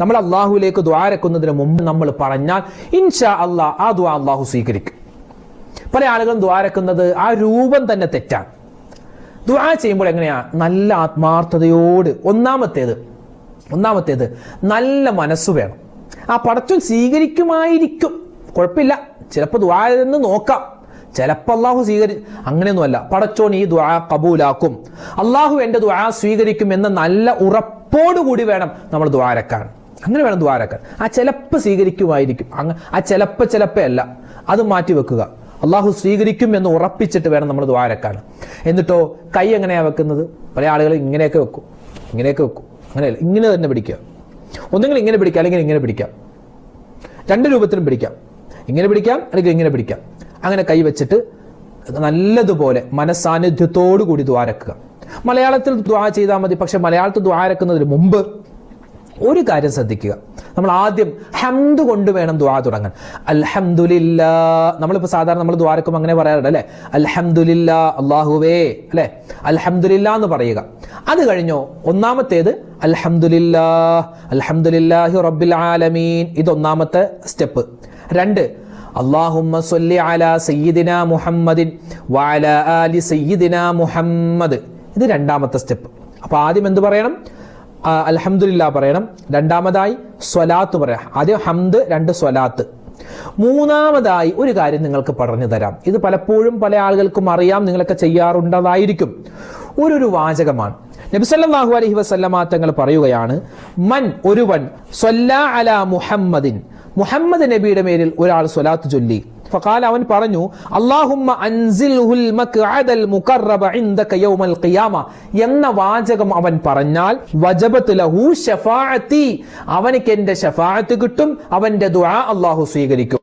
നമ്മൾ അള്ളാഹുലേക്ക് ദ്വാരക്കുന്നതിന് മുമ്പ് നമ്മൾ പറഞ്ഞാൽ ഇൻഷാ അള്ളാഹ് ആ ദ്വാ അള്ളാഹു സ്വീകരിക്കും. പല ആളുകളും ദ്വാരക്കുന്നത് ആ രൂപം തന്നെ തെറ്റാണ്. ദ്വാ ചെയ്യുമ്പോൾ എങ്ങനെയാ? നല്ല ആത്മാർത്ഥതയോട് ഒന്നാമത്തേത് ഒന്നാമത്തേത് നല്ല മനസ്സ് വേണം. ആ പടച്ചോൻ സ്വീകരിക്കുമായിരിക്കും. കുഴപ്പമില്ല. ചിലപ്പോൾ ദ്വാരെന്ന് നോക്കാം. ചിലപ്പോൾ അള്ളാഹു സ്വീകരി അങ്ങനെയൊന്നുമല്ല. പടച്ചോൻ ഈ ദ്വാ കബൂലാക്കും. അള്ളാഹു എന്റെ ദ്വാ സ്വീകരിക്കും എന്ന നല്ല ഉറപ്പോടുകൂടി വേണം നമ്മൾ ദ്വാരക്കാൻ അങ്ങനെ വേണം ദ്വാരക്കാൻ. ആ ചിലപ്പോൾ സ്വീകരിക്കുമായിരിക്കും. അങ്ങ് ആ ചിലപ്പോൾ ചിലപ്പോൾ അല്ല. അത് മാറ്റി വെക്കുക. അള്ളാഹു സ്വീകരിക്കും എന്ന് ഉറപ്പിച്ചിട്ട് വേണം നമ്മൾ ദ്വാരക്കാൻ. എന്നിട്ടോ കൈ എങ്ങനെയാണ് വെക്കുന്നത്? പല ആളുകൾ ഇങ്ങനെയൊക്കെ വെക്കും. ഇങ്ങനെയൊക്കെ വെക്കും. അങ്ങനെയല്ല ഇങ്ങനെ തന്നെ പിടിക്കുക. ഒന്നുകിൽ ഇങ്ങനെ പിടിക്കുക അല്ലെങ്കിൽ ഇങ്ങനെ പിടിക്കാം. രണ്ട് രൂപത്തിലും പിടിക്കാം. ഇങ്ങനെ പിടിക്കാം അല്ലെങ്കിൽ ഇങ്ങനെ പിടിക്കാം. അങ്ങനെ കൈ വെച്ചിട്ട് നല്ലതുപോലെ മനസ്സാന്നിധ്യത്തോടു കൂടി ദ്വാരക്കുക. മലയാളത്തിൽ ദ്വാ ചെയ്താൽ മതി. പക്ഷെ മലയാളത്തിൽ ദ്വാരക്കുന്നതിന് മുമ്പ് ഒരു കാര്യം ശ്രദ്ധിക്കുക. നമ്മൾ ആദ്യം ഹംദ് കൊണ്ട് വേണം ദ്വാ തുടങ്ങാൻ. അൽഹംദുലില്ലാ. നമ്മളിപ്പോൾ സാധാരണ നമ്മൾ ദ്വാരക്കും അങ്ങനെ പറയാറുണ്ട് അല്ലേ? അൽഹംദുലില്ലാ അള്ളാഹുവേ അല്ലേ? അൽഹംദുലില്ലാ എന്ന് പറയുക. അത് കഴിഞ്ഞോ ഒന്നാമത്തേത് അൽഹംദുലില്ലാ. അൽഹംദുലില്ലാഹി റബ്ബിൽ ആലമീൻ. ഇത് ഒന്നാമത്തെ സ്റ്റെപ്പ്. രണ്ട് അള്ളാഹുമ്മ മുഹമ്മദിൻ ആലി മുഹമ്മദ്. ഇത് രണ്ടാമത്തെ സ്റ്റെപ്പ്. അപ്പൊ ആദ്യം എന്ത് പറയണം? അൽഹംദുലില്ല പറയണം. രണ്ടാമതായി സ്വലാത്ത് പറയാം. ആദ്യം ഹംദ് രണ്ട് സ്വലാത്ത്. മൂന്നാമതായി ഒരു കാര്യം നിങ്ങൾക്ക് പറഞ്ഞു തരാം. ഇത് പലപ്പോഴും പല ആളുകൾക്കും അറിയാം നിങ്ങളൊക്കെ ചെയ്യാറുണ്ടതായിരിക്കും. ഒരു ഒരു വാചകമാണ് നബിസല്ലാഹു അലഹി വസല്ലമ തങ്ങൾ പറയുകയാണ് മൻ ഒരുവൻ സ്വല്ലാ അല മുഹമ്മദിൻ. മുഹമ്മദ് നബിയുടെ മേലിൽ ഒരാൾ സ്വലാത്ത് ചൊല്ലി. ഫഖാൽ അവൻ പറഞ്ഞു അല്ലാഹുമ്മ അൻസിൽഹുൽ മഖഅദൽ മുഖറബ ഇൻദക യൗമൽ ഖിയാമ. എന്ന വാചകം അവൻ പറഞ്ഞാൽ വജബത്ത് ലഹു ഷഫാഅത്തി ഷഫാഅത്ത് കിട്ടും അവന്റെ ദുആ അല്ലാഹു സ്വീകരിക്കും.